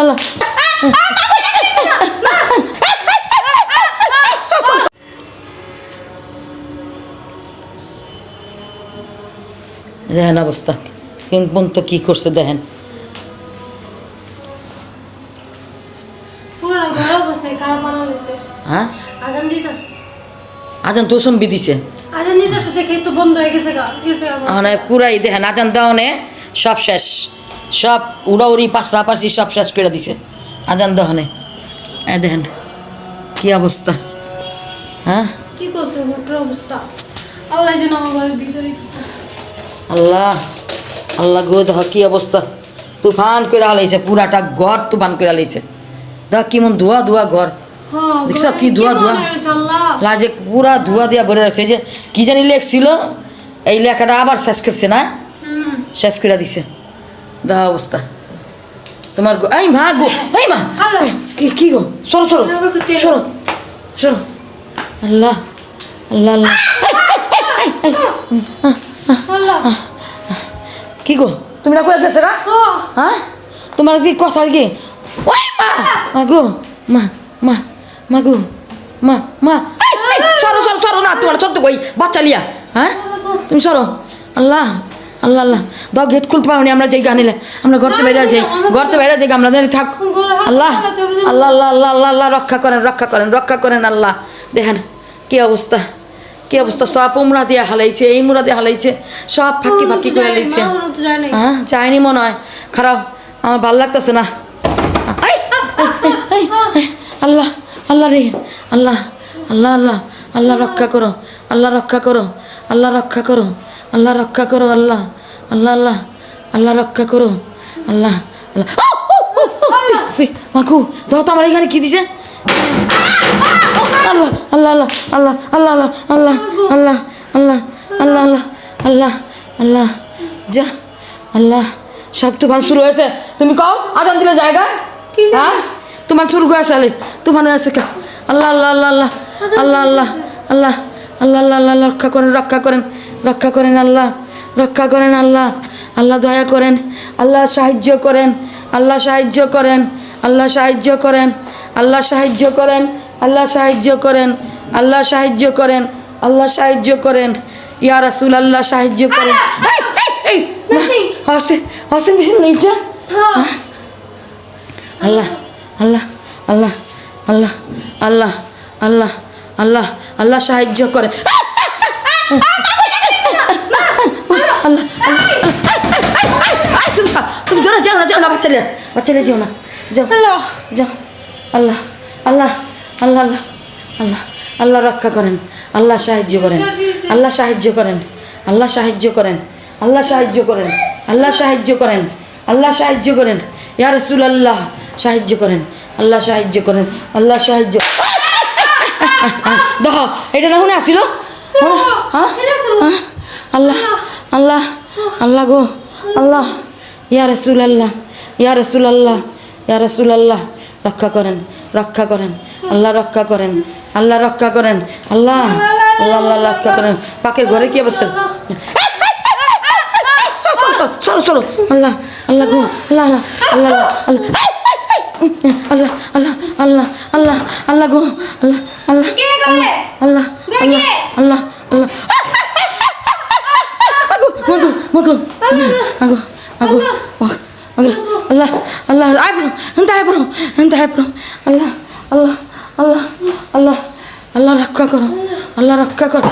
আল্লাহ। আল্লাহ দেখেন অবস্থা। কোন পর্যন্ত কি করছে দেখেন। বানা হ্যাঁ? আজান দিতেছে। আজান তো শুনবি দিছে। আজান দিতেছে দেখে তো বন্ধ হয়ে গেছে গা গেছে পুরাই দেখেন আজান দেওয়ানে সব শেষ। সব উড়াউড়ি পাশরা পাশি সব শেষ করে দিছে। আজান দেওয়ানে এ দেখেন কি অবস্থা? হ্যাঁ? কি করছে? অবস্থা। আল্লাহ যেন আমার ভিতরে আল্লাহ আল্লাহ গো দেখ কি অবস্থা। তুফান করে হালাইছে পুরাটা ঘর তুফান করে হালাইছে। দেখ কেমন ধোয়া ধোয়া ঘর। হ্যাঁ, দেখছ কি ধোঁয়া, ধোঁয়া? লাজে পুরা ধোয়া দিয়া ভরে রাখছে। যে কি জানি লেখছিল এই লেখাটা আবার শেষ করছে না? শেষ করে দিছে। দেখা অবস্থা। তোমার এই মা গো এই মা। কি কি গো? সরো সরো সরো সরো। আল্লাহ আল্লাহ আল্লাহ। কি গো? তুমি না গেছে না? হ্যাঁ? তোমার কি কথা কি? ওই মা মা গো মা মা মা গো মা মা। সরো সরো সরো না তোমার সরতে কই বাচ্চা লিয়া। হ্যাঁ? তুমি সরো। আল্লাহ। আল্লাহ আল্লাহ। দাও গেট খুলতে পারো আমরা যাই গানিলে আমরা ঘরতে বাইরে যাই ঘরতে বাইরে যাই আমরা থাক। আল্লাহ আল্লাহ আল্লাহ আল্লাহ আল্লাহ আল্লাহ রক্ষা করেন রক্ষা করেন রক্ষা করেন আল্লাহ। দেখেন কি অবস্থা কি অবস্থা। সব উমরা দিয়ে হালাইছে এই মুরা দিয়ে হালাইছে সব ফাঁকি ফাঁকি করে নাই হ্যাঁ যায়নি মনে হয়। খারাপ আমার ভালো লাগতেছে না। আল্লাহ আল্লাহ রে আল্লাহ আল্লাহ আল্লাহ আল্লাহ রক্ষা করো আল্লাহ রক্ষা করো আল্লাহ রক্ষা করো। আল্লাহ রক্ষা করো আল্লাহ আল্লাহ আল্লাহ আল্লাহ রক্ষা করো আল্লাহ আল্লাহ মাকু তো আমার এখানে কি দিছে আল্লাহ আল্লাহ আল্লাহ আল্লাহ আল্লাহ আল্লাহ আল্লাহ আল্লাহ আল্লাহ আল্লাহ আল্লাহ আল্লাহ যা আল্লাহ সব তুফান শুরু হয়েছে তুমি কও আজান দিলে জায়গা হ্যাঁ তোমার শুরু হয়েছে আলে তুফান হয়েছে কা আল্লাহ আল্লাহ আল্লাহ আল্লাহ আল্লাহ আল্লাহ আল্লাহ আল্লাহ আল্লাহ আল্লাহ রক্ষা করেন রক্ষা করেন রক্ষা করেন আল্লাহ রক্ষা করেন আল্লাহ। আল্লাহ দয়া করেন আল্লাহ সাহায্য করেন আল্লাহ সাহায্য করেন আল্লাহ সাহায্য করেন আল্লাহ সাহায্য করেন আল্লাহ সাহায্য করেন আল্লাহ সাহায্য করেন আল্লাহ সাহায্য করেন। ইয়া রাসূল আল্লাহ সাহায্য করেন। এই, এই, এই, মেশিন। হসে হসিং মেশিন নিয়েছে হ্যাঁ। আল্লাহ আল্লাহ আল্লাহ আল্লাহ আল্লাহ আল্লাহ আল্লাহ আল্লাহ সাহায্য করে আল্লাহ! না না যাও আল্লাহ যাও আল্লাহ আল্লাহ আল্লাহ আল্লাহ আল্লাহ আল্লাহ রক্ষা করেন আল্লাহ সাহায্য করেন আল্লাহ সাহায্য করেন আল্লাহ সাহায্য করেন আল্লাহ সাহায্য করেন আল্লাহ সাহায্য করেন আল্লাহ সাহায্য করেন ইয়া রসুল আল্লাহ সাহায্য করেন আল্লাহ সাহায্য করেন আল্লাহ সাহায্য দেখ এটা না শুনে আসিল হ্যাঁ হ্যাঁ? আল্লাহ আল্লাহ আল্লাহ গো আল্লাহ ইয়া রসুল আল্লাহ ইয়া রসুল আল্লাহ ইয়া রসুল আল্লাহ রক্ষা করেন রক্ষা করেন আল্লাহ রক্ষা করেন আল্লাহ রক্ষা করেন আল্লাহ আল্লাহ আল্লাহ রক্ষা করেন পাকের ঘরে কি অবস্থা সরো সরো আল্লাহ আল্লাহ গো আল্লাহ আল্লাহ আল্লাহ আল্লাহ আল্লাহ আল্লাহ আল্লাহ আল্লাহ আল্লাহ গো আল্লাহ ಮಗು ಮಗು ಮಗು ಮಗು ಅಲ್ಲ ಅಲ್ಲ ಆಯ್ಬ್ರು ಅಂತ ಆಯ್ಬ್ರು ಅಂತ ಆಯ್ಬ್ರು ಅಲ್ಲ ಅಲ್ಲ ಅಲ್ಲ ಅಲ್ಲ ಅಲ್ಲ ರೊಕ್ಕ ಕೊಡು ಅಲ್ಲ ರೊಕ್ಕ ಕೊಡು